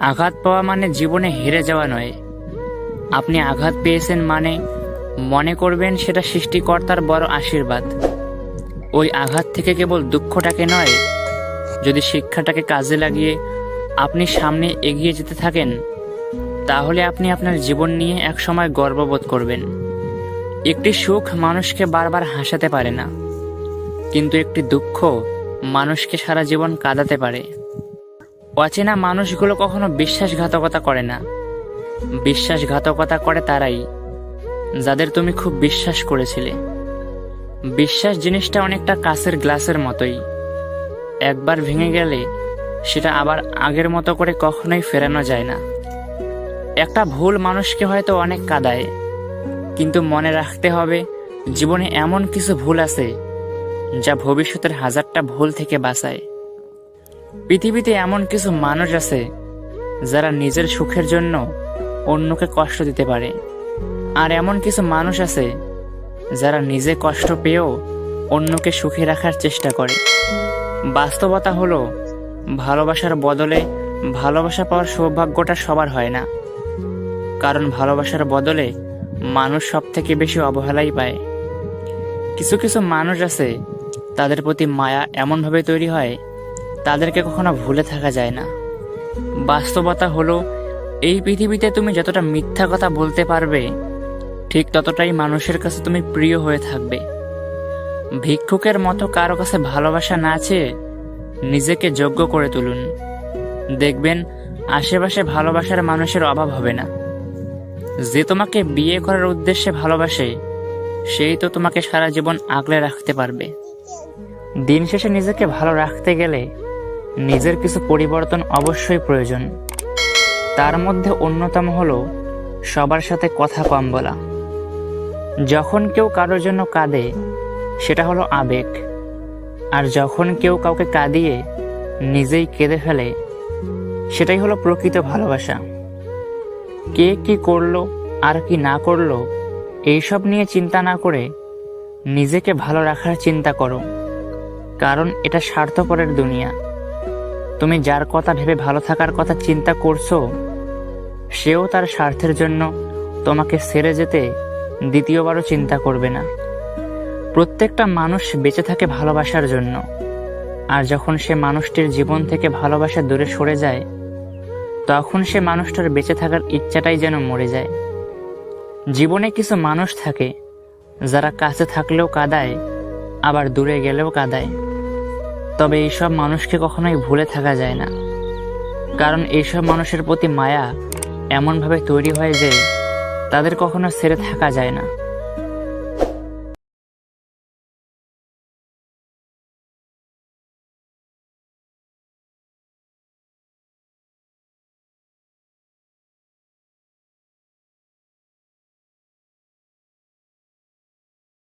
আঘাত পাওয়া মানে জীবনে হেরে যাওয়া নয়। আপনি আঘাত পেয়েছেন মানে মনে করবেন সেটা সৃষ্টিকর্তার বড় আশীর্বাদ। ওই আঘাত থেকে কেবল দুঃখটাকে নয়, যদি শিক্ষাটাকে কাজে লাগিয়ে আপনি সামনে এগিয়ে যেতে থাকেন, তাহলে আপনি আপনার জীবন নিয়ে একসময় গর্ববোধ করবেন। একটি সুখ মানুষকে বারবার হাসাতে পারে না, কিন্তু একটি দুঃখ মানুষকে সারা জীবন কাঁদাতে পারে। অচেনা মানুষগুলো কখনো বিশ্বাসঘাতকতা করে না। বিশ্বাসঘাতকতা করে তারাই, যাদের তুমি খুব বিশ্বাস করেছিলে। বিশ্বাস জিনিসটা অনেকটা কাছের গ্লাসের মতোই। একবার ভেঙে গেলে সেটা আবার আগের মতো করে কখনোই ফেরানো যায় না। একটা ভুল মানুষকে হয়তো অনেক কাদায়, কিন্তু মনে রাখতে হবে জীবনে এমন কিছু ভুল আছে যা ভবিষ্যতের হাজারটা ভুল থেকে বাঁচায়। পৃথিবীতে এমন কিছু মানুষ আছে যারা নিজের সুখের জন্য অন্যকে কষ্ট দিতে পারে। আর এমন কিছু মানুষ আছে যারা নিজে কষ্ট পেয়েও অন্যকে সুখী রাখার চেষ্টা করে। বাস্তবতা হলো, ভালোবাসার বদলে ভালোবাসা পাওয়ার সৌভাগ্যটা সবার হয় না। কারণ ভালোবাসার বদলে মানুষ সব থেকে বেশি অবহেলাই পায়। কিছু কিছু মানুষ আছে, তাদের প্রতি মায়া এমনভাবে তৈরি হয় তাদেরকে কখনো ভুলে থাকা যায় না। বাস্তবতা হলো, এই পৃথিবীতে তুমি যতটা মিথ্যা কথা বলতে পারবে, ঠিক ততটাই মানুষের কাছে তুমি প্রিয় হয়ে থাকবে। ভিক্ষুকের মতো কারও কাছে ভালোবাসা না চেয়ে নিজেকে যোগ্য করে তুলুন। দেখবেন, আশেপাশে ভালোবাসার মানুষের অভাব হবে না। যে তোমাকে বিয়ে করার উদ্দেশ্যে ভালোবাসে, সেই তো তোমাকে সারা জীবন আগলে রাখতে পারবে। দিন শেষে নিজেকে ভালো রাখতে গেলে নিজের কিছু পরিবর্তন অবশ্যই প্রয়োজন। তার মধ্যে অন্যতম হলো সবার সাথে কথা কম বলা। যখন কেউ কারোর জন্য কাঁদে, সেটা হলো আবেগ। আর যখন কেউ কাউকে কাঁদিয়ে নিজেই কেঁদে ফেলে, সেটাই হলো প্রকৃত ভালোবাসা। কে কি করল, আর কি না করল, এইসব নিয়ে চিন্তা না করে নিজেকে ভালো রাখার চিন্তা করো। কারণ এটা স্বার্থপরের দুনিয়া। তুমি যার কথা ভেবে ভালো থাকার কথা চিন্তা করছ, সেও তার স্বার্থের জন্য তোমাকে সেরে যেতে দ্বিতীয়বারও চিন্তা করবে না। প্রত্যেকটা মানুষ বেঁচে থাকে ভালোবাসার জন্য, আর যখন সে মানুষটির জীবন থেকে ভালোবাসা দূরে সরে যায়, তখন সে মানুষটার বেঁচে থাকার ইচ্ছাটাই যেন মরে যায়। জীবনে কিছু মানুষ থাকে, যারা কাছে থাকলেও কাদায়, আবার দূরে গেলেও কাঁদায়। তবে এইসব মানুষকে কখনোই ভুলে থাকা যায় না। কারণ এইসব মানুষের প্রতি মায়া এমনভাবে তৈরি হয় যে তাদের কখনো ছেড়ে থাকা যায় না।